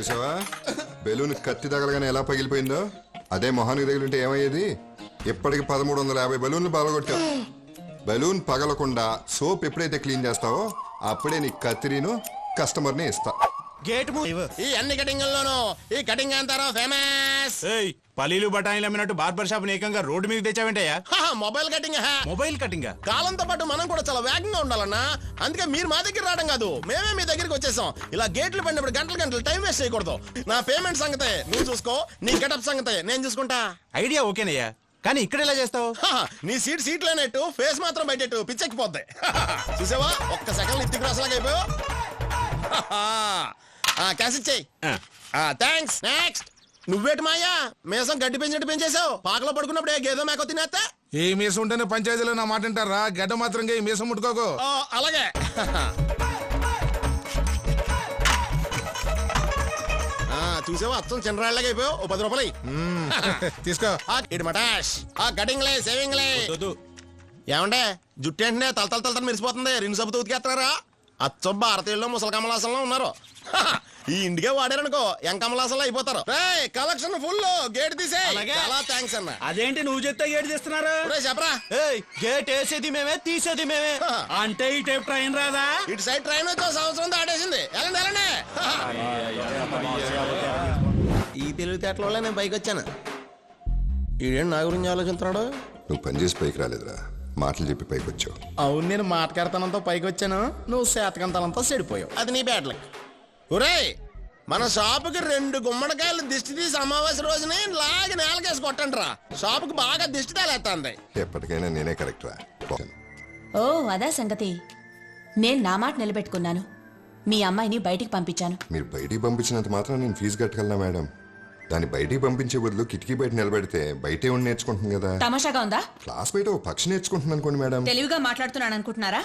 చూసావా? బెలూన్ కత్తి తగలగానే ఎలా పగిలిపోయిందో? అదే మొహానికి తగిలింటే ఏమయ్యేది? ఇప్పటికి పదమూడు వందల యాభై బెలూన్లు పగలగొట్టావు బెలూన్ పగలకుండా సోప్ ఎప్పుడైతే క్లీన్ చేస్తావో అప్పుడే నీ కత్తిరిను కస్టమర్ని ఇస్తా. గేట్ మూవ్ ఈ అన్ని కటింగుల్లోనూ ఈ కటింగ్ అంటారా ఫేమస్ ఏయ్ పల్లీలు బఠానీలు అమ్మినట్టు బార్బర్ షాప్ ఏకంగా రోడ్డు మీద తెచ్చావంటయ్యా? మొబైల్ కటింగ్ హా. Mobile cutting? కాలంతో పాటు మనం కూడా చాలా వేగంగా ఉండాలన్నా అందుకే మీరు మా దగ్గర రావడం కాదు మేమే మీ దగ్గరికి వచ్చేసాం. ఇలా గేట్లు పడినప్పుడు గంటలు గంటలు టైం వేస్ట్ చేయకూడదు. నా పేమెంట్ సంగతే నువ్వు చూసుకో నీ గెటప్ సంగతే నేను చూసుకుంటా. ఐడియా ఓకేనయ్యా. కానీ ఇక్కడ ఎలా చేస్తావు? నీ సీట్ సీట్ లేనట్టు ఫేస్ మాత్రం బయటెట్టు పిచ్చెక్కిపోద్ది. చూసావా? ఒక్క సెకండ్ ఇత్తి క్రాస్ లాగా అయిపోయావు క్యాష్ ఇచ్చేయి థ్యాంక్స్ నెక్స్ట్ నువ్వేటి మాయా? మేసం గడ్డి పెంచినట్టు పెంచేసావు పాకలో పడుకున్నప్పుడు ఏ గేదె మేక తినేస్తే? ఈ మీసం ఉంటేనే పంచాయతీలో నా మాట వింటారా? గడ్డ మాత్రం ఈ మీసం ముట్టుకోకు. ఆ, అలాగే. ఆ, చూసావా? అచ్చం చిన్నరాళ్ళగా అయిపోయావు. ఓ పది రూపాయలు. తీసుకో. ఆ, ఇటు మటాష్. ఆ కటింగ్లే సేవింగ్లే ఏమండే? జుట్టు ఏంటనే తల తల తల మెరిసిపోతుంది. రెండు సబ్బుతో ఉతికేస్తున్నారా? అచ్చం భారతీయుల్లో ముసలి కమలాసంలో ఉన్నారు. ఈ ఇంటికే వాడారనుకో ఎం కమలాసంలో అయిపోతారు. కలెక్షన్ ఫుల్ గేట్ తీసే. అలాగే. చాలా థ్యాంక్స్ అన్న. అదేంటి నువ్వు చెప్తే గేట్ చేస్తున్నారు ఒరేయ్ చెప్పరా? ఏయ్ గేట్ వేసేది మేమే తీసేది మేమే. అంటే ఈ టైప్ ట్రైన్ రాదా? ఇటు సైడ్ ట్రైన్ వచ్చి సంవత్సరం దాటేసింది. వెళ్ళండి వెళ్ళండి. ఈ తెలివితేటల వల్ల నేను పైకి వచ్చాను. ఈడేంటి నా గురించి ఆలోచిస్తున్నాడు? నువ్వు పనిచేసి పైకి రాలేదురా. మాటలు చెప్పి పైకి వచ్చావు అవును నేను మాట్లాడతానంతో పైకి వచ్చాను నువ్వు శాతకంతనంతో చెడిపోయావు. అది నీ బ్యాడ్ లక్ ఒరేయ్ మన షాపుకి రెండు గుమ్మడికాయలు దిష్టి తీసి అమావాస్య రోజునే లాగి నేలకేసి కొట్టండి రా షాపుకి బాగా దిష్టి తేలేస్తుంది ఎప్పటికైనా నేనే కరెక్ట్ రా. ఓ అదా సంగతి. నేను నా మాట నిలబెట్టుకున్నాను. మీ అమ్మాయిని బయటికి పంపించాను. మీరు బయటికి పంపించినంత మాత్రం నేను ఫీజు కట్టగలనా మేడం? దాన్ని బయటికి పంపించే బదులు కిటికీ బయట నిలబెడితే బయటే ఉండి నేర్చుకుంటుంది కదా. తమాషాగా ఉందా? క్లాస్ బయట ఓ పక్షి నేర్చుకుంటుంది అనుకోండి మేడం. తెలివిగా మాట్లాడుతున్నాను అనుకుంటున్నారా?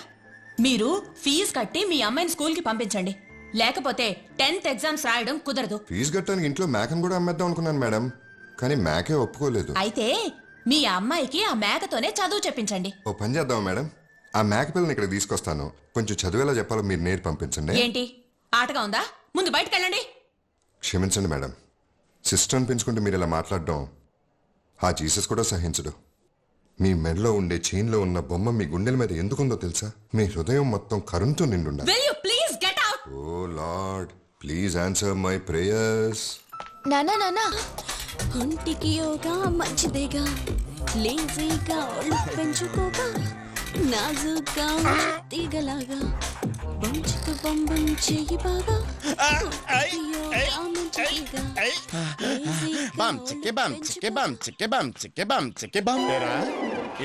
మీరు ఫీజు కట్టి మీ అమ్మాయిని స్కూల్కి పంపించండి. లేకపోతే టెన్త్ ఎగ్జామ్స్ రాయడం కుదరదు. ఫీజు కట్టడానికి ఇంట్లో మేకను కూడా అమ్మేద్దాం అనుకున్నాను మేడం. కానీ మేకే ఒప్పుకోలేదు. అయితే మీ అమ్మాయికి ఆ మేకతోనే చదువు చెప్పించండి. ఓ పని చేద్దాం మేడం? ఆ మేక పిల్లని ఇక్కడ తీసుకొస్తాను. కొంచెం చదివేలా చెప్పాలో మీరు నేర్ పంపించండి. ఏంటి? ఆటగా ఉందా? ముందు బయటకు వెళ్ళండి. క్షమించండి మేడం. సిస్టర్ అనిపించుకుంటే మీరు ఇలా మాట్లాడడం ఆ జీసస్ కూడా సహించడు. మీ మెడలో ఉండే చైన్లో ఉన్న బొమ్మ మీ గుండెల మీద ఎందుకుందో తెలుసా? మీ హృదయం మొత్తం కరుణతో నిండుండాలి. Out oh lord please answer my prayers. నానా నానా. ఒంటికి యోగా మంచిదేగా లేజీగా ఒళ్ళు పెంచుకోగా నాజుగా తీగలాగా బొంచుకు బొంబం చెయ్యి బాగా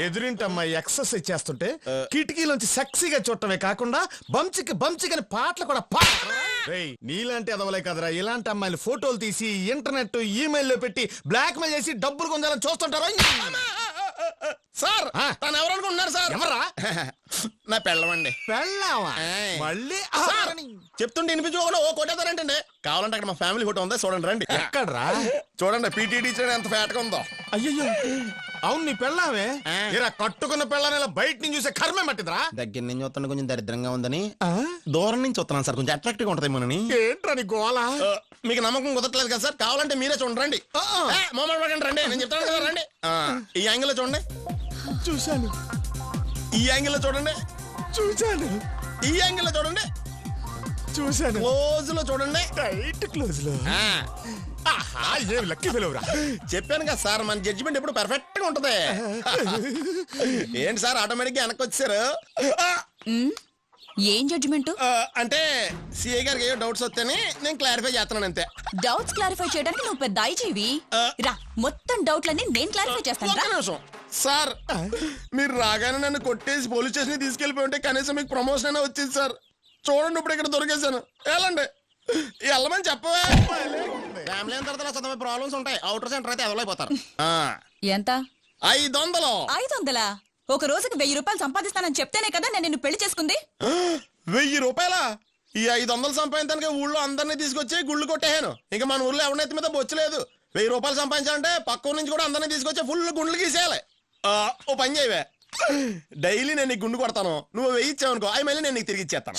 ఎదురింటమ్మాయి ఎక్సర్సైజ్ చేస్తుంటే కిటికీలోంచి సెక్సీగా చూడటమే కాకుండా బంచికి బంచికి అని పాటలు కూడా పా నీలాంటి అదవలే కదరా. ఇలాంటి అమ్మాయిలు ఫోటోలు తీసి ఇంటర్నెట్ ఈమెయిల్లో పెట్టి బ్లాక్ మెయిల్ చేసి డబ్బులు కొందాలని చూస్తుంటారా. సార్ ఆ. తను ఎవరు అనుకుంటున్నారు సార్? ఎవరా నా పెళ్ళమండి. పెళ్ళావా ఏయ్. మళ్ళీ? సార్ చెప్తుంటే వినిపించుకోకుండా ఓ కొట్టేస్తారంటండి కావాలంటే అక్కడ మా ఫ్యామిలీ ఫోటో ఉందా? చూడండి రండి. ఎక్కడ్రా? చూడండి పీటీ టీచర్ ఎంత ఫ్యాట్గా ఉందో. అయ్యయ్యో. అవును నీ పెళ్ళామే ఆ. ఇలా కట్టుకున్న పెళ్ళాన్ని ఇలా బయట నుంచి చూసే కర్మే పట్టిందిరా దగ్గర నుంచి చూస్తాను కొంచెం దరిద్రంగా ఉందని ఆ? దూరం నుంచి వస్తున్నాను సార్ కొంచెం అట్రాక్టివ్ ఉంటుంది మనని ఏంట్రా నీ గోల? మీకు నమ్మకం కుదరట్లేదు కదా సార్ కావాలంటే మీరే చూడండి రండి. పడకండి రండి. నేను చెప్తాను కదా రండి. ఆ, ఈ యాంగిల్లో చూడండి. చూశాను. ఈ యాంగిల్లో చూడండి. చూశాను. ఈ యాంగిల్లో చూడండి. చూశాను. క్లోజ్లో చూడండి. టైట్ క్లోజ్లో. ఆ, ఆహా ఏం లక్కీ పిలవరా చెప్పాను కదా సార్ మన జడ్జిమెంట్ ఎప్పుడు పర్ఫెక్ట్గా ఉంటది. ఏంటి సార్ ఆటోమేటిక్గా వెనక్కి వచ్చారు? ఏం జడ్జిమెంట్ అంటే సిఐ గారికి ఏదో డౌట్స్ వస్తేనే నేను క్లారిఫై చేస్తున్నాను అంతే. డౌట్స్ క్లారిఫై చేయడానికి నువ్వు పెద్ద ఐజీవి ఆ. రా మొత్తం డౌట్లన్నీ నేను క్లారిఫై చేస్తాను ఒక్క రా నిమిషం. సార్ మీరు రాగానే నన్ను కొట్టేసి పోలీస్ స్టేషన్ తీసుకెళ్ళిపోయి ఉంటే కనీసం మీకు ప్రమోషన్ అయినా వచ్చింది సార్. చూడండి ఇప్పుడు ఇక్కడ దొరికేశాను. వెళ్ళండి వెళ్ళమని చెప్పవే? ఫ్యామిలీ అయిన తర్వాత చదువు ప్రాబ్లమ్స్ ఉంటాయి. అవుటర్ సెంటర్ అయితే ఎదలైపోతారు ఎంత ఐదు వందలు ఐదు వందలా ఒక రోజుకి వెయ్యి రూపాయలు సంపాదిస్తానని చెప్తేనే కదా నేను నిన్ను పెళ్ళి చేసుకుంది. వెయ్యి రూపాయల? ఈ ఐదు వందలు సంపాదించడానికి ఊళ్ళో అందరినీ తీసుకొచ్చి గుళ్ళు కొట్టేహాను ఇంకా మన ఊర్లో ఎవరినైతే మీద బొచ్చలేదు వెయ్యి రూపాయలు సంపాదించాలంటే పక్క ఊరు నుంచి కూడా అందరినీ తీసుకొచ్చి ఫుల్ గుండ్లు గీసేయాలి. ఆ, ఓ పని చేయవే. డైలీ నేను నీకు గుండు కొడతాను. నువ్వు వెయ్యి ఇచ్చావనుకో అవి మళ్ళీ నేను నీకు తిరిగి ఇచ్చేస్తాను.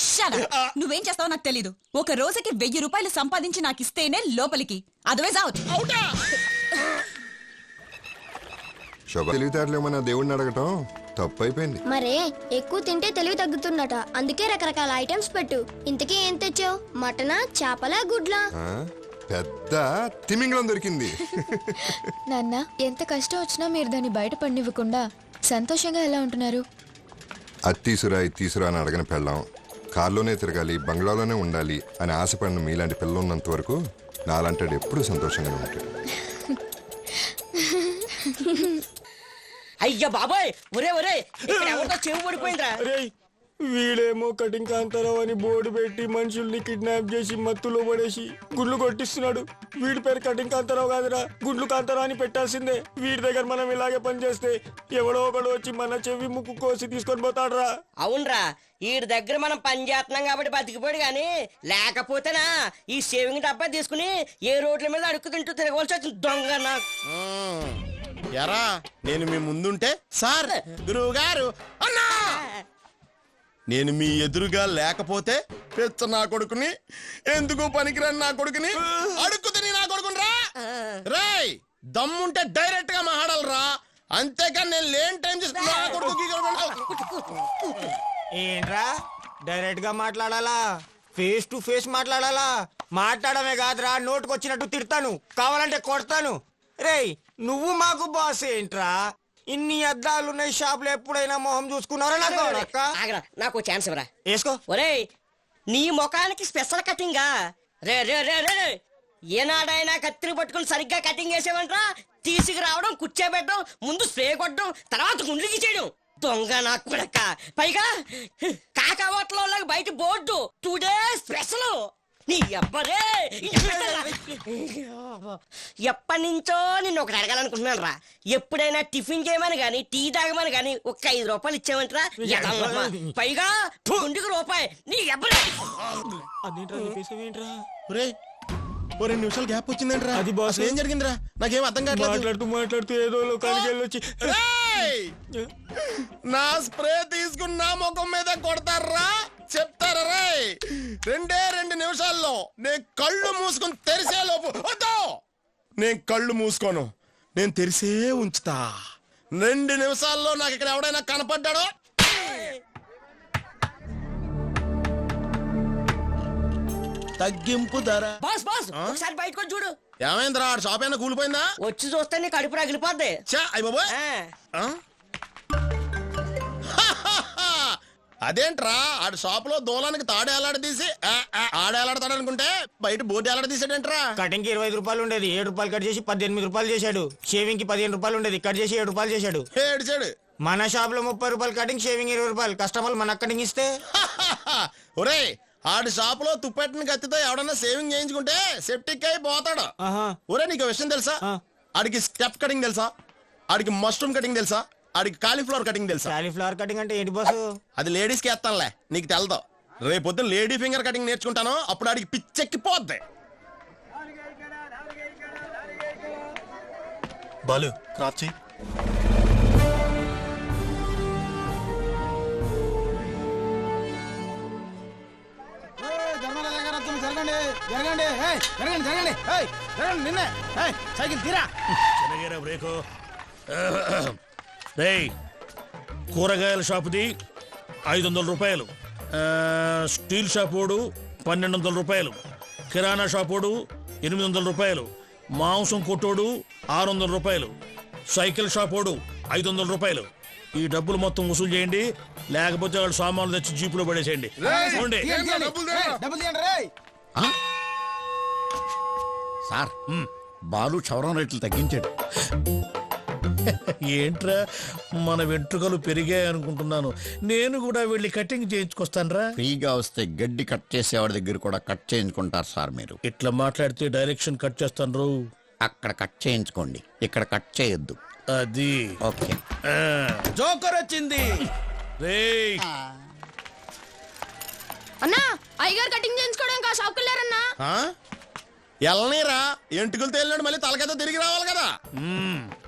నువ్వేం చేస్తావో నాకు తెలీదు. ఒక రోజుకి వెయ్యి రూపాయలు సంపాదించి నాకు ఇస్తేనే లోపలికి. అవుట్ అవుటా శోభ. తెలివితేటలేమన్నా దేవుడిని అడగటం తప్పు అయిపోయింది మరే ఎక్కువ తింటే తెలివి తగ్గుతుందట. అందుకే రకరకాల ఐటమ్స్ పెట్టు. ఇంతకీ ఏం తెచ్చావు? మటనా చేపలా గుడ్లా? పెద్ద తిమింగలం దొరికింది. నాన్న ఎంత కష్టం వచ్చినా మీరు దాన్ని బయటపడినివ్వకుండా సంతోషంగా ఎలా ఉంటున్నారు? అది తీసురా ఇది తీసురా అని అడగని పెళ్ళాం. కారులోనే తిరగాలి బంగ్లాలోనే ఉండాలి అని ఆశపడిన మీలాంటి పిల్లలు ఉన్నంత వరకు నాలంటాడు ఎప్పుడు సంతోషంగానే ఉంటాడు. అయ్యా బాబాయ్! ఒరే ఒరే ఇక్కడ ఎవరితో చెవు పడిపోయిందిరా. వీడేమో కటింగ్ కాంతారావు అని బోర్డు పెట్టి మనుషుల్ని కిడ్నాప్ చేసి మత్తులో పడేసి గుడ్లు కొట్టిస్తున్నాడు. వీడి పేరు కటింగ్ కాంతారావు కాదురా. గుడ్లు కాంతారావు అని పెట్టాల్సిందే. వీడి దగ్గర మనం ఇలాగే పని చేస్తే ఎవడో ఒకడు వచ్చి మన చెవి ముక్కు కోసి తీసుకొని పోతాడురా. అవునరా. వీడి దగ్గర మనం పని చేస్తున్నాం కాబట్టి బతికిపోయాడు గాని లేకపోతేనా ఈ సేవింగ్ డబ్బా తీసుకుని ఏ రోడ్ల మీద అడుక్కు తింటూ తిరగవలసి వచ్చింది దొంగ నాకు. ఎరా నేను మీ ముందుంటే సార్ గురువు గారు అన్నా నేను మీ ఎదురుగా లేకపోతే పెచ్చ నా కొడుకుని ఎందుకు పనికిరాని నా కొడుకుని? అడుక్కు తిని నా కొడుకుని రా. రేయ్ దమ్ముంటే డైరెక్ట్గా మాట్లాడాలరా. అంతేకాని నేను లేని టైం చూసి నా కొడుకు ఏంట్రా? డైరెక్ట్గా మాట్లాడాలా? ఫేస్ టు ఫేస్ మాట్లాడాలా? మాట్లాడమే కాదురా నోటుకు వచ్చినట్టు తిడతాను. కావాలంటే కొడతాను. రేయ్ నువ్వు మాకు బాస్ ఏంట్రా? ఇన్ని అద్దాలున్నాయి షాపులో ఎప్పుడైనా మొహం చూసుకున్నారా నాకు అక్క? ఆగరా నాకు ఛాన్స్ ఇవ్వరా? వేసుకో. ఒరే నీ ముఖానికి స్పెషల్ కటింగా రే రే రే రే రే. ఏనాడైనా కత్తిని పట్టుకుని సరిగ్గా కటింగ్ చేసేవంట్రా? తీసుకురావడం కూర్చోబెట్టడం ముందు స్ప్రే కొట్టడం తర్వాత గుండ్లు గీచేయడం దొంగ నాకు కొడక పైగా కాకా హోటల్లో బయట బోర్డు. టుడే స్పెషల్ నీ అబ్బరే ఎప్పటి నుంచో నిన్ను ఒకటి అడగాలనుకుంటున్నాను రా. ఎప్పుడైనా టిఫిన్ చేయమని గాని టీ తాగమని గాని ఒక్క ఐదు రూపాయలు ఇచ్చావంటరా? ఎదమ్మా. పైగా గుండుకు రూపాయి. నీ ఎబ్బరే అదేంట్రా ఓ రెండు నిమిషాలు గ్యాప్ వచ్చిందేంట్రా. అది. అసలు ఏం జరిగిందిరా? నాకేం అర్థం కావట్లేదు. మాట్లాడుతూ మాట్లాడుతూ ఏదో లోకానికి వెళ్ళొచ్చి! నా స్ప్రే తీసుకుని నా ముఖం మీద కొడతారా? చెప్తారా రే? రెండే రెండు నిమిషాల్లో నేను కళ్ళు మూసుకుని తెరిసే లోపు. వద్దు! నేను కళ్ళు మూసుకోను. నేను తెరిసే ఉంచుతా. రెండు నిమిషాల్లో నాకు ఇక్కడ ఎవడైనా కనపడ్డాడో? తగ్గింపు ధర. బాస్ బాస్ ఒకసారి బయటకు వచ్చి చూడు. ఏమైందిరా? ఆడ షాప్ అయినా కూలిపోయిందా? వచ్చి చూస్తే నీ కడుపు రగిలిపోద్ది. చా అయ్య బాబోయ్. ఆ. అదేంట్రా? ఆడు షాప్లో దూలానికి తాడు ఎలాడ తీసి ఆ, ఆ, ఆడ ఎలాడతాడు అనుకుంటే బయట బోర్డు ఎలాడ తీసాడేంట్రా కటింగ్కి ఇరవై రూపాయలు ఉండేది. ఏడు రూపాయలు కట్ చేసి పద్దెనిమిది రూపాయలు చేశాడు. షేవింగ్కి పదిహేను రూపాయలు ఉండేది. కట్ చేసి ఏడు రూపాయలు చేశాడు. ఏడిచాడు? మన షాప్లో ముప్పై రూపాయలు కటింగ్ షేవింగ్ ఇరవై రూపాయలు. కస్టమర్లు మన కటింగ్ ఇస్తే? ఒరే ఆడు షాప్లో తుప్పెట్టిన కత్తితో ఎవడన్నా సేవింగ్ చేయించుకుంటే సెప్టిక్ అయి పోతాడు. ఒరే నీకు విషయం తెలుసా. ఆడికి స్టెప్ కటింగ్ తెలుసా? ఆడికి మష్రూమ్ కటింగ్ తెలుసా? ఆడికి కాలీఫ్లవర్ కటింగ్ తెలుసా? కాలీఫ్లవర్ కటింగ్ అంటే ఏంటి బాసు అది లేడీస్కి ఎత్తానులే నీకు తెలదు. రేపొద్దు లేడీ ఫింగర్ కటింగ్ నేర్చుకుంటాను అప్పుడు ఆడికి పిచ్చెక్కిపోద్ది బాలు క్రాప్ చేయి బ్రేకు. రేయ్ కూరగాయల షాపుది ఐదు వందల రూపాయలు. ఆ, స్టీల్ షాప్ వాడు పన్నెండు వందల రూపాయలు. కిరాణా షాప్ వాడు ఎనిమిది వందల రూపాయలు. మాంసం కొట్టోడు ఆరు వందల రూపాయలు. సైకిల్ షాప్ వాడు ఐదు వందల రూపాయలు. ఈ డబ్బులు మొత్తం వసూలు చేయండి లేకపోతే వాళ్ళు సామాన్లు తెచ్చి జీపులో పడేసేయండి. పోండి. సార్ బాలు చవరం రేట్లు తగ్గించాడు. ఏంట్రా? మన వెంట్రుకలు పెరిగాయి అనుకుంటున్నాను. నేను కూడా వెళ్ళి కటింగ్ చేయించుకొస్తానరా. ఫ్రీగా వస్తే గడ్డి కట్ చేసేవాడి దగ్గర కూడా కట్ చేయించుకుంటారు సార్ మీరు. ఇట్లా మాట్లాడితే డైరెక్షన్ కట్ చేస్తాను అక్కడ కట్ చేయించుకోండి. ఇక్కడ కట్ చేయొద్దు. అది. ఓకే. జోకర్ వచ్చింది. రేయ్. అన్నా అయ్యగారు కటింగ్ చేయించుకోవడానికి ఆ షాప్కి వెళ్ళారన్నా ఆ? ఎల్నీరా ఎంటుకలు తేలినాడు మళ్ళీ తలకైతే తిరిగి రావాలి కదా.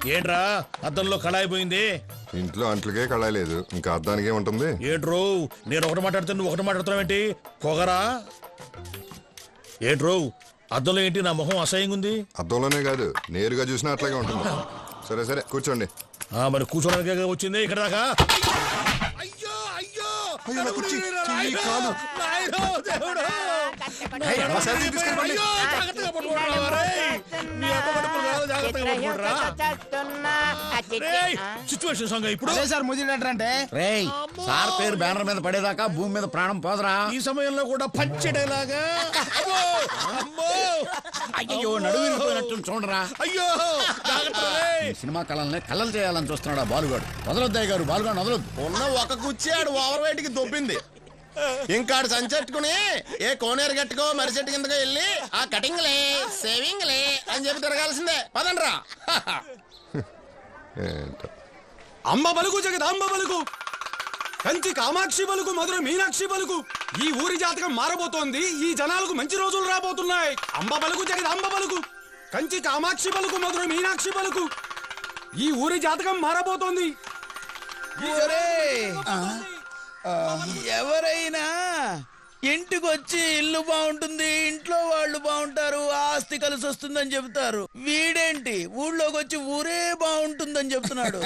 ఏంట్రా? అద్దంలో కళాయి పోయింది. ఇంట్లో అంట్లకే కళలేదు ఇంకా అద్దానికే ఉంటుంది. ఏట్రో? నేను ఒకటి మాట్లాడితే నువ్వు ఒకటి మాట్లాడుతున్నావు ఏంటి? పొగరా? ఏట్రో? అద్దంలో ఏంటి? నా మొహం అసహ్యంగా ఉంది అద్దంలోనే కాదు. నేరుగా చూసినా అట్లాగే ఉంటుంది. సరే సరే కూర్చోండి. ఆ, మరి కూర్చోడానికి వచ్చింది. ఇక్కడ దాకా. అయ్యో అయ్యో. అయ్యో, నా కుర్చీ, చెయ్యి, అయ్యో, కాలు. నాయనో, దేవుడో. ఏయ్, అమ్మ, సర్ది తీసుకెళ్ళండి. అయ్యో, జాగ్రత్తగా పట్టుకోరా, రేయ్. సిచ్యువేషన్ సంగ ఇప్పుడు. సార్ ముదిరంటే రేయ్ సార్ పేరు బ్యానర్ మీద పడేదాకా భూమి మీద ప్రాణం పోదరా. ఈ సమయంలో కూడా పంచడేలాగా అయ్యో నడువు విరిగిపోయినట్టు చూడరా. అయ్యో జాగ్రత్త రేయ్. ఈ సినిమా కళల్ని కళ్ళలు చేయాలని చూస్తున్నాడు ఆ బాలుగాడు. వదలొద్దయ్య గారు బాలుగాడు వదలొద్దు. ఉన్న ఒక కుర్చీ ఆడు ఓవర్ వెయిట్కి దొబ్బింది. ఇంకాడు సంచెట్టుకుని ఏ కోనేరు గట్టుకో మరి చెట్టు కిందకో వెళ్ళి ఆ కటింగ్లే సేవింగ్లే అని చెప్పి తిరగాల్సిందే. పదండ్రా. అంబ బలుగు జగదాంబ బలుగు. కంచి కామాక్షి బలుగు మధుర మీనాక్షి బలుగు. ఈ ఊరి జాతకం మారబోతోంది. ఈ జనాలకు మంచి రోజులు రాబోతున్నాయి. అంబ బలుగు జగదాంబ బలుగు. కంచి కామాక్షి బలుగు మధుర మీనాక్షి బలుగు. ఈ ఊరి జాతకం మారబోతోంది. ఎవరైనా ఇంటికొచ్చి ఇల్లు బాగుంటుంది ఇంట్లో వాళ్ళు బాగుంటారు ఆస్తి కలిసి వస్తుందని చెబుతారు. వీడేంటి? ఊళ్ళోకి వచ్చి ఊరే బాగుంటుందని చెప్తున్నాడు.